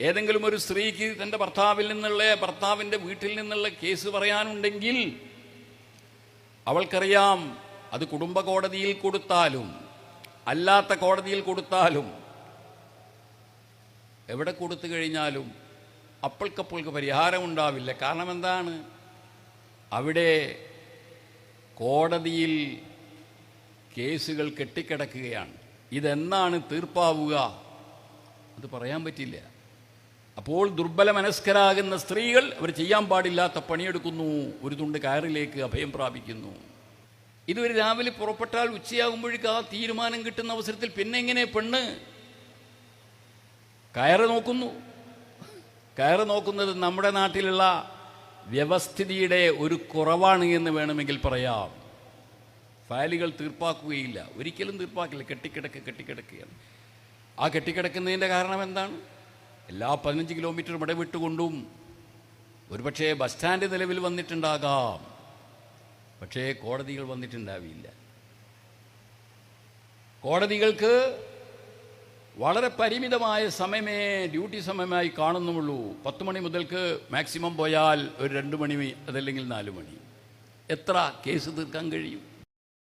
ഏതെങ്കിലും ഒരു സ്ത്രീക്ക് തന്റെ ഭർത്താവിൽ നിന്നുള്ള ഭർത്താവിന്റെ വീട്ടിൽ നിന്നുള്ള കേസ് പറയാനുണ്ടെങ്കിൽ അവൾക്കറിയാം അത് കുടുംബ കോടതിയിൽ കൊടുത്താലും അല്ലാത്ത കോടതിയിൽ കൊടുത്താലും എവിടെ കൊടുത്തു കഴിഞ്ഞാലും അപ്പൾക്കപ്പൾക്ക് പരിഹാരം ഉണ്ടാവില്ല. കാരണം എന്താണ്? അവിടെ കോടതിയിൽ കേസുകൾ കെട്ടിക്കിടക്കുകയാണ്. ഇതെന്നാണ് തീർപ്പാവുക? അത് പറയാൻ പറ്റില്ല. അപ്പോൾ ദുർബല മനസ്കരാകുന്ന സ്ത്രീകൾ അവർ ചെയ്യാൻ പാടില്ലാത്ത പണിയെടുക്കുന്നു. ഒരു തുണ്ട് കയറിലേക്ക് അഭയം പ്രാപിക്കുന്നു. ഇതൊരു രാവിലെ പുറപ്പെട്ടാൽ ഉച്ചയാകുമ്പോഴേക്ക് ആ തീരുമാനം കിട്ടുന്ന അവസരത്തിൽ പിന്നെ എങ്ങനെ പെണ്ണ്? കയറ് നോക്കുന്നു. കയറ് നോക്കുന്നത് നമ്മുടെ നാട്ടിലുള്ള വ്യവസ്ഥിതിയുടെ ഒരു കുറവാണ് എന്ന് വേണമെങ്കിൽ പറയാം. ഫയലുകൾ തീർപ്പാക്കുകയില്ല. ഒരിക്കലും തീർപ്പാക്കില്ല. കെട്ടിക്കിടക്ക് കെട്ടിക്കിടക്കുകയാണ്. ആ കെട്ടിക്കിടക്കുന്നതിന്റെ കാരണം എന്താണ്? എല്ലാ പതിനഞ്ച് കിലോമീറ്റർ ഇടവിട്ടുകൊണ്ടും ഒരുപക്ഷെ ബസ് സ്റ്റാൻഡ് നിലവിൽ വന്നിട്ടുണ്ടാകാം. പക്ഷേ കോടതികൾ വന്നിട്ടുണ്ടാവില്ല. കോടതികൾക്ക് വളരെ പരിമിതമായ സമയമേ ഡ്യൂട്ടി സമയമായി കാണുന്നുള്ളൂ. പത്ത് മണി മുതൽക്ക് മാക്സിമം പോയാൽ ഒരു രണ്ട് മണി അതല്ലെങ്കിൽ നാല് മണി. എത്ര കേസ് തീർക്കാൻ കഴിയും?